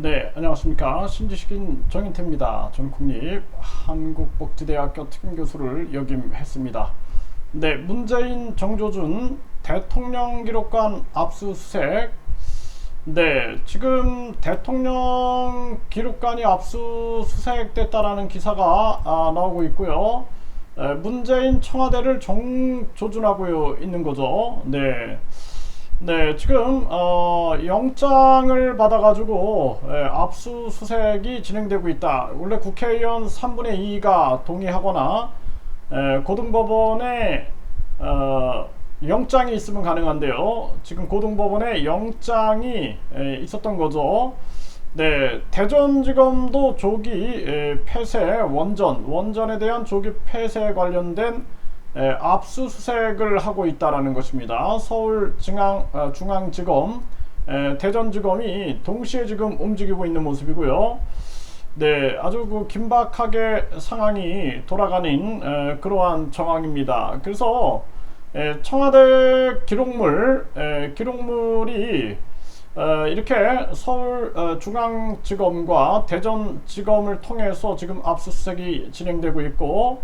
네, 안녕하십니까. 신지식인 정인태입니다. 저는 국립 한국복지대학교 특임교수를 역임했습니다. 네, 문재인 정조준 대통령 기록관 압수수색. 네, 지금 대통령 기록관이 압수수색됐다라는 기사가 아, 나오고 있고요. 에, 문재인 청와대를 정조준하고 있는 거죠. 네. 네, 지금 어, 영장을 받아가지고 예, 압수수색이 진행되고 있다. 원래 국회의원 3분의 2가 동의하거나 예, 고등법원에 어, 영장이 있으면 가능한데요. 지금 고등법원에 영장이 예, 있었던 거죠. 네, 대전지검도 조기 예, 폐쇄 원전 원전에 대한 조기 폐쇄 관련된 에, 압수수색을 하고 있다라는 것입니다. 서울 중앙 어, 중앙지검, 에, 대전지검이 동시에 지금 움직이고 있는 모습이고요. 네, 아주 그 긴박하게 상황이 돌아가는 에, 그러한 정황입니다. 그래서 에, 청와대 기록물, 에, 기록물이 어, 이렇게 서울 어, 중앙지검과 대전지검을 통해서 지금 압수수색이 진행되고 있고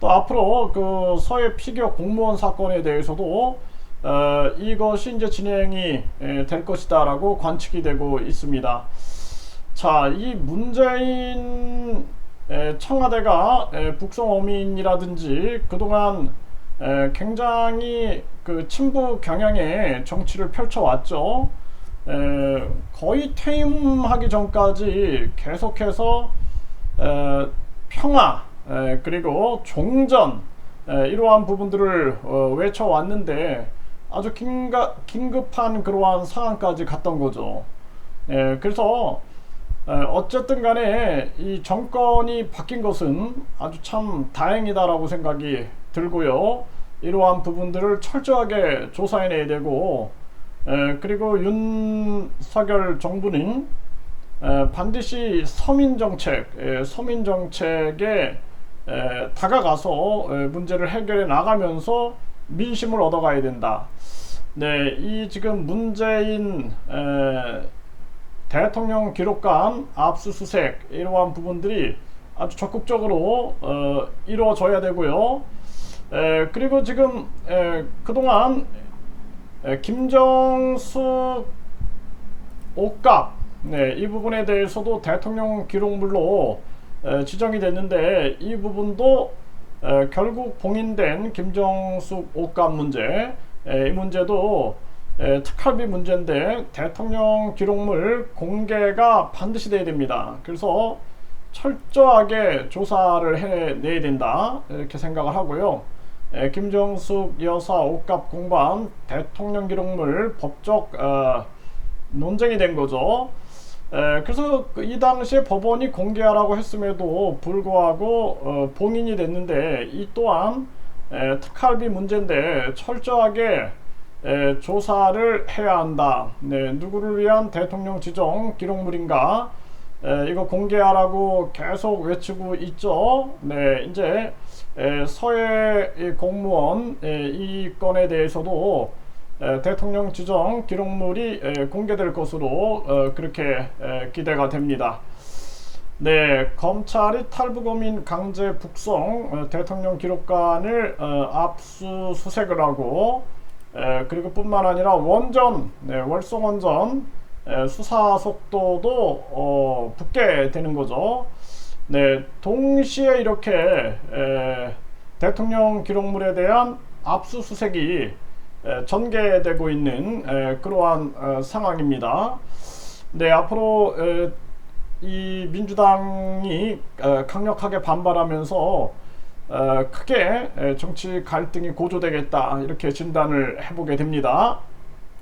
또 앞으로 그 서해 피격 공무원 사건에 대해서도 어, 이것이 이제 진행이 에, 될 것이다라고 관측이 되고 있습니다. 자, 이 문재인 에, 청와대가 에, 북송 어민이라든지 그동안 에, 굉장히 그 친부 경향의 정치를 펼쳐왔죠. 에, 거의 퇴임하기 전까지 계속해서 에, 평화 에, 그리고 종전 에, 이러한 부분들을 어, 외쳐왔는데 아주 긴가, 긴급한 그러한 상황까지 갔던 거죠. 에, 그래서 에, 어쨌든 간에 이 정권이 바뀐 것은 아주 참 다행이다라고 생각이 들고요. 이러한 부분들을 철저하게 조사해내야 되고 에, 그리고 윤석열 정부는 에, 반드시 서민 정책, 에, 서민 정책에 에, 다가가서 에, 문제를 해결해 나가면서 민심을 얻어가야 된다. 네, 이 지금 문재인 에, 대통령 기록관 압수수색 이러한 부분들이 아주 적극적으로 어, 이루어져야 되고요. 에, 그리고 지금 에, 그동안 에, 김정숙 옷값 네, 이 부분에 대해서도 대통령 기록물로 에, 지정이 됐는데 이 부분도 에, 결국 봉인된 김정숙 옷값 문제 에, 이 문제도 에, 특활비 문제인데 대통령 기록물 공개가 반드시 돼야 됩니다. 그래서 철저하게 조사를 해내야 된다 이렇게 생각을 하고요. 에, 김정숙 여사 옷값 공방 대통령 기록물 법적 어, 논쟁이 된 거죠. 에, 그래서 그이 당시에 법원이 공개하라고 했음에도 불구하고 어, 봉인이 됐는데 이 또한 에, 특활비 문제인데 철저하게 에, 조사를 해야 한다. 네, 누구를 위한 대통령 지정 기록물인가? 에, 이거 공개하라고 계속 외치고 있죠. 네, 이제 에, 서해 이 공무원 에, 이 건에 대해서도 에, 대통령 지정 기록물이 에, 공개될 것으로 어, 그렇게 에, 기대가 됩니다. 네, 검찰이 탈북어민 강제 북송 어, 대통령 기록관을 어, 압수수색을 하고 에, 그리고 뿐만 아니라 원전, 네, 월성 원전 에, 수사 속도도 어, 붙게 되는 거죠. 네, 동시에 이렇게 에, 대통령 기록물에 대한 압수수색이 에, 전개되고 있는 에, 그러한 어, 상황입니다. 네, 앞으로 에, 이 민주당이 어, 강력하게 반발하면서 어, 크게 에, 정치 갈등이 고조되겠다 이렇게 진단을 해보게 됩니다.